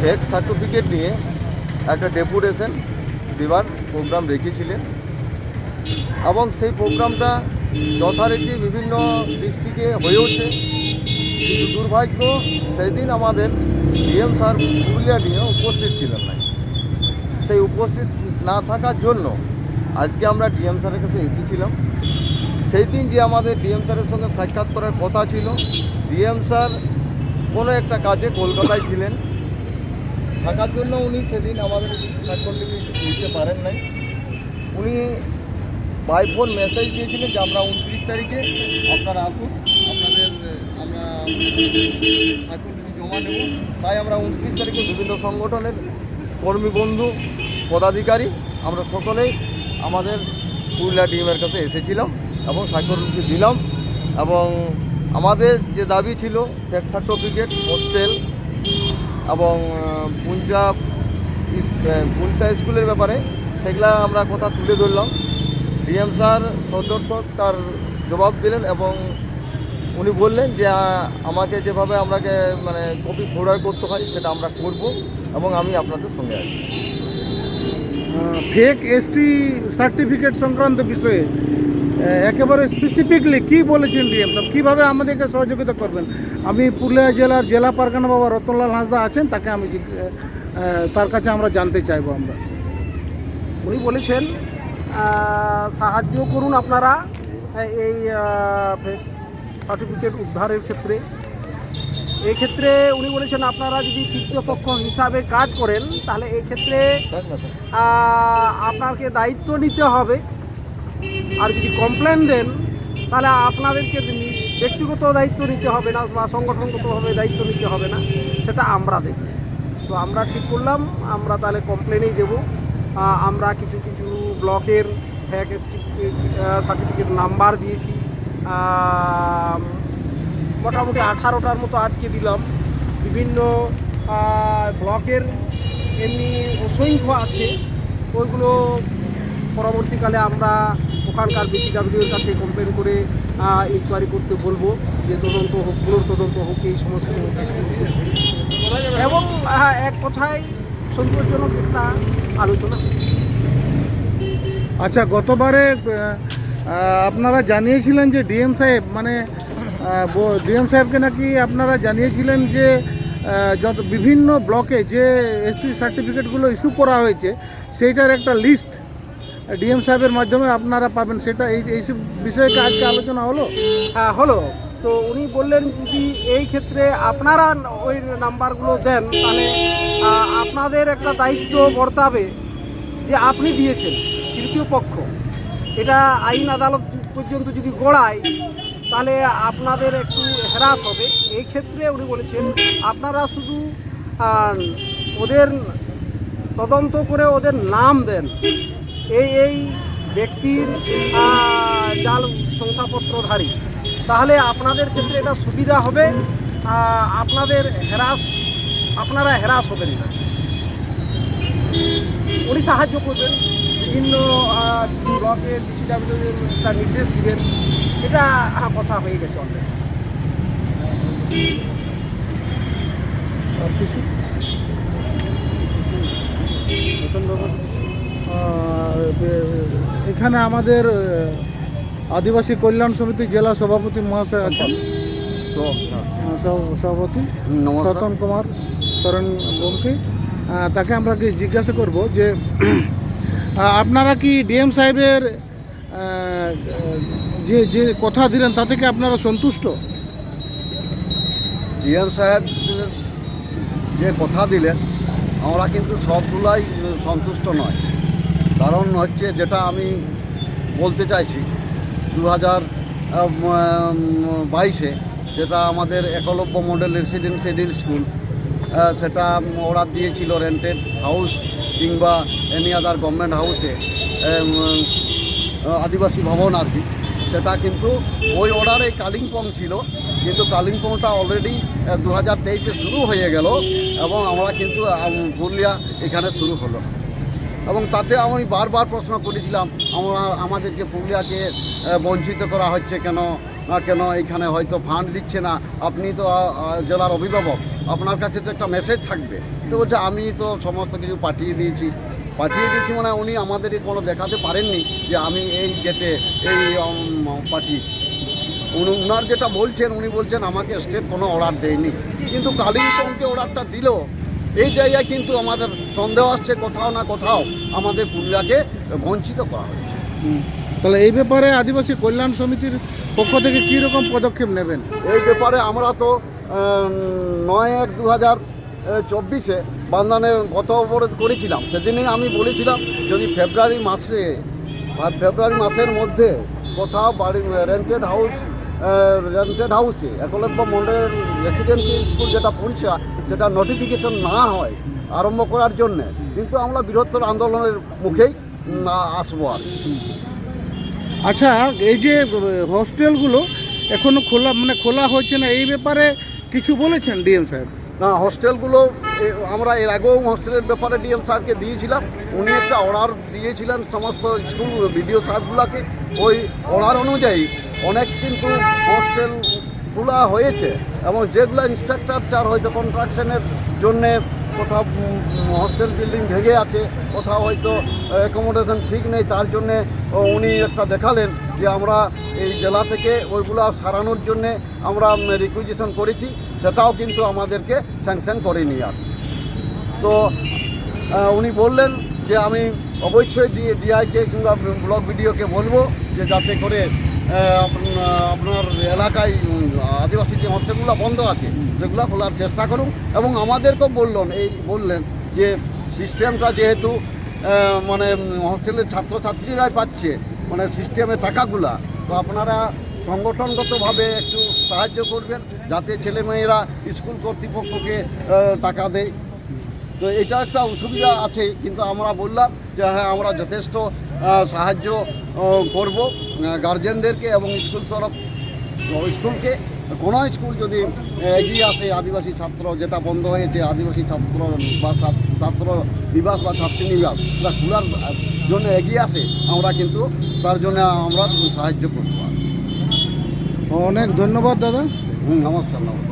Fake certificate নিয়ে একটা deputation দেওয়ার প্রোগ্রাম রেখেছিলেন। এবং সেই প্রোগ্রামটা যথারীতি বিভিন্ন ডিস্ট্রিক্টে হয়েওছে কিন্তু দুর্ভাগ্য সেই দিন আমাদের ডিএম স্যার পুরুলিয়া নিয়ে উপস্থিত ছিলেন না। সেই উপস্থিত না থাকার জন্য আজকে আমরা ডিএম স্যারের কাছে এসেছিলাম। সেই দিন যে আমাদের ডিএম স্যারের সঙ্গে সাক্ষাৎ করার কথা ছিল, ডিএম স্যার কোনো একটা কাজে কলকাতায় ছিলেন। থাকার জন্য উনি সেদিন আমাদের স্বাক্ষরলিপি দিতে পারেন নাই। উনি বাই ফোন মেসেজ দিয়েছিলেন যে আমরা উনত্রিশ তারিখে আপনারা আসুন, আপনাদের, আমরা স্বাক্ষরলিপি জমা নেব। তাই আমরা উনত্রিশ তারিখে বিভিন্ন সংগঠনের কর্মী বন্ধু, পদাধিকারী, আমরা সকলেই আমাদের পুরুলিয়া ডিএমের কাছে এসেছিলাম এবং স্বাক্ষরলিপি দিলাম এবং আমাদের যে দাবি ছিল ট্যাক্স সার্টিফিকেট হোস্টেল এবং ইস- পুঞ্চা স্কুলের ব্যাপারে সেগুলা আমরা কথা তুলে ধরলাম। ডিএম স্যার সদর্থক তার জবাব দিলেন এবং উনি বললেন যে আমাকে যেভাবে আমাকে মানে কপি ফোর্ডার করতে হয় সেটা আমরা করব এবং আমি আপনাদের সঙ্গে আছি। ফেক এসটি সার্টিফিকেট সংক্রান্ত বিষয়ে একেবারে স্পেসিফিকলি কি বলেছেন ডিএম সাহেব কীভাবে আমাদেরকে সহযোগিতা করবেন? আমি পুরুলিয়া জেলার জেলা পারগানা বাবা রতনলাল হাঁসদা আছেন তাকে আমি তার কাছে আমরা জানতে চাইব আমরা। উনি বলেছেন সাহায্য করুন আপনারা এই সার্টিফিকেট উদ্ধারের ক্ষেত্রে। এই ক্ষেত্রে উনি বলেছেন আপনারা যদি তৃতীয় পক্ষ হিসাবে কাজ করেন তাহলে এই ক্ষেত্রে আপনাকে দায়িত্ব নিতে হবে। আর যদি কমপ্লেন দেন, তাহলে আপনাদেরকে ব্যক্তিগত দায়িত্ব নিতে হবে না বা সংগঠনগতভাবে দায়িত্ব নিতে হবে না, সেটা আমরা দেখব তো আমরা ঠিক করলাম, আমরা তাহলে কমপ্লেনই দেব। আমরা কিছু কিছু ব্লকের ফ্যাক সার্টিফিকেট নাম্বার দিয়েছি। মোটামুটি আঠারোটার মতো আজকে দিলাম। বিভিন্ন ব্লকের এমনি অসংখ্য আছে। ওইগুলো পরবর্তীকালে আমরা ওখানকার বিসিডাব্লিউর কাছে কমপ্লেন করে ইনকোয়ারি করতে বলব যে তদন্ত হোক পুনর তদন্ত হোক এই সমস্ত এবং আহ, এক কথায় সন্তোষজনক একটা আলোচনা। আচ্ছা গতবারে আপনারা জানিয়েছিলেন যে ডিএম সাহেব মানে ডিএম সাহেবকে নাকি আপনারা জানিয়েছিলেন যে যত বিভিন্ন ব্লকে যে এসটি সার্টিফিকেটগুলো ইস্যু করা হয়েছে সেইটার একটা লিস্ট ডিএম সাহেবের মাধ্যমে আপনারা পাবেন, সেটা এই এই সব বিষয়ে আজকে আলোচনা হলো? হ্যাঁ হলো। তো উনি বললেন যদি এই ক্ষেত্রে আপনারা ওই নাম্বারগুলো দেন, তাহলে আপনাদের একটা দায়িত্ব বর্তাবে যে আপনি দিয়েছেন, তৃতীয় পক্ষ। এটা আইন আদালত পর্যন্ত যদি গড়ায়, তাহলে আপনাদের একটু হ্রাস হবে। এই ক্ষেত্রে উনি বলেছেন, আপনারা শুধু ওদের তদন্ত করে ওদের নাম দেন। এই এই ব্যক্তির জাল শংসাপত্রধারী। তাহলে আপনাদের ক্ষেত্রে এটা সুবিধা হবে আপনাদের হ্রাস আপনারা হ্রাস হবেন না উনি সাহায্য করবেন বিভিন্ন ব্লকে ডিসিডাব্লিউ একটা নির্দেশ দিবেন। এটা কথা হয়ে গেছে অনেক কিছু? এখানে আমাদের আদিবাসী কল্যাণ সমিতি জেলা সভাপতি মহাশয় আছেন। তো সভাপতি। সতন কুমার সরেন আহ, তাকে আমরা কি জিজ্ঞাসা করব যে আপনারা কি ডিএম সাহেবের যে যে কথা দিলেন তাতে কি আপনারা সন্তুষ্ট? ডিএম সাহেব যে কথা দিলেন আমরা কিন্তু সবগুলাই সন্তুষ্ট নয়। কারণ হচ্ছে যেটা আমি বলতে চাইছি দু হাজার বাইশে যেটা আমাদের একলব্য মডেল রেসিডেন্সিয়াল স্কুল সেটা অর্ডার দিয়েছিল রেন্টেড হাউস কিংবা এনি আদার গভর্নমেন্ট হাউসে আদিবাসী ভবন আর কি। সেটা কিন্তু ওই অর্ডারে কালিম্পং ছিল, কিন্তু কালিম্পংটা অলরেডি দু হাজার তেইশে শুরু হয়ে গেল এবং আমরা কিন্তু পুরুলিয়া এখানে শুরু হলো। এবং তাতে আমি বারবার প্রশ্ন করেছিলাম, আমরা আমাদেরকে পুরুলিয়াকে বঞ্চিত করা হচ্ছে কেন? না কেন? এখানে হয়তো ফান্ড দিচ্ছে না। আপনি তো জেলার অভিভাবক। আপনার কাছে তো একটা মেসেজ থাকবে। তো বলছে, আমি তো সমস্ত কিছু পাঠিয়ে দিয়েছি। পাঠিয়ে দিয়েছি মানে উনি আমাদেরকে কোনো দেখাতে পারেননি যে আমি এই গেটে এই পাঠিয়েছি উনি, উনার যেটা বলছেন, উনি বলছেন, আমাকে স্টেট কোনো অর্ডার দেয়নি। কিন্তু কালিম্পংকে অর্ডারটা দিল। এই জায়গায় কিন্তু আমাদের সন্দেহ আসছে কোথাও না কোথাও আমাদের পুরুলিয়াকে বঞ্চিত করা হয়েছে। তাহলে এই ব্যাপারে আদিবাসী কল্যাণ সমিতির পক্ষ থেকে কী রকম পদক্ষেপ নেবেন? এই ব্যাপারে আমরা তো নয় এক দু হাজার চব্বিশে বান্দানে গত অবরোধ করেছিলাম। সেদিনই আমি বলেছিলাম যদি ফেব্রুয়ারি মাসে বা ফেব্রুয়ারি মাসের মধ্যে কোথাও বাড়ি রেন্টেড হাউস রেন্টেড হাউসে একলব্য মন্ডলের রেসিডেন্সিয়াল স্কুল যেটা পরিষেবা সেটা নোটিফিকেশন না হয় আরম্ভ করার জন্যে কিন্তু আমরা বৃহত্তর আন্দোলনের মুখেই আসব আর আচ্ছা এই যে হোস্টেলগুলো এখনও খোলা মানে খোলা হচ্ছে না এই ব্যাপারে কিছু বলেছেন ডিএম সাহেব না হোস্টেলগুলো আমরা এর আগেও হোস্টেলের ব্যাপারে ডিএম সাহেবকে দিয়েছিলাম। উনি একটা অর্ডার দিয়েছিলেন সমস্ত স্কুল বিডিও সাহেবগুলোকে ওই অর্ডার অনুযায়ী অনেক কিন্তু হোস্টেল খোলা হয়েছে এবং যেগুলো ইনস্ট্রাকচার হয়তো কনস্ট্রাকশনের জন্যে কোথাও হোস্টেল বিল্ডিং ভেঙে আছে, কোথাও হয়তো অ্যাকোমোডেশন ঠিক নেই, তার জন্যে উনি একটা দেখালেন যে আমরা এই জেলা থেকে ওইগুলো সারানোর জন্যে আমরা রিকুইজিশন করেছি, সেটাও কিন্তু আমাদেরকে স্যাংশন করে নিয়ে আসে। তো উনি বললেন যে আমি অবশ্যই ডিআইকে কিংবা ব্লক বিডিওকে বলব যে যাতে করে আপনার এলাকায় আদিবাসী যে হোস্টেলগুলো বন্ধ আছে সেগুলো খোলার চেষ্টা করুন। এবং আমাদেরকেও বললেন, এই বললেন যে সিস্টেমটা যেহেতু মানে হোস্টেলের ছাত্রছাত্রীরাই পাচ্ছে মানে সিস্টেমে টাকাগুলা তো আপনারা সংগঠনগতভাবে একটু সাহায্য করবেন, যাতে ছেলেমেয়েরা স্কুল কর্তৃপক্ষকে টাকা দেয়। তো এটা একটা অসুবিধা আছে, কিন্তু আমরা বললাম যে হ্যাঁ আমরা যথেষ্ট সাহায্য করব গার্জেনদেরকে এবং স্কুল তরফ স্কুলকে কোনো স্কুল যদি এগিয়ে আসে আদিবাসী ছাত্র যেটা বন্ধ হয়েছে আদিবাসী ছাত্র বা ছাত্র নিবাস বা ছাত্রী নিবাস এটা খোলার জন্য এগিয়ে আসে আমরা কিন্তু তার জন্য আমরা সাহায্য করব। অনেক ধন্যবাদ দাদা। হুম নমস্কার নমস্কার।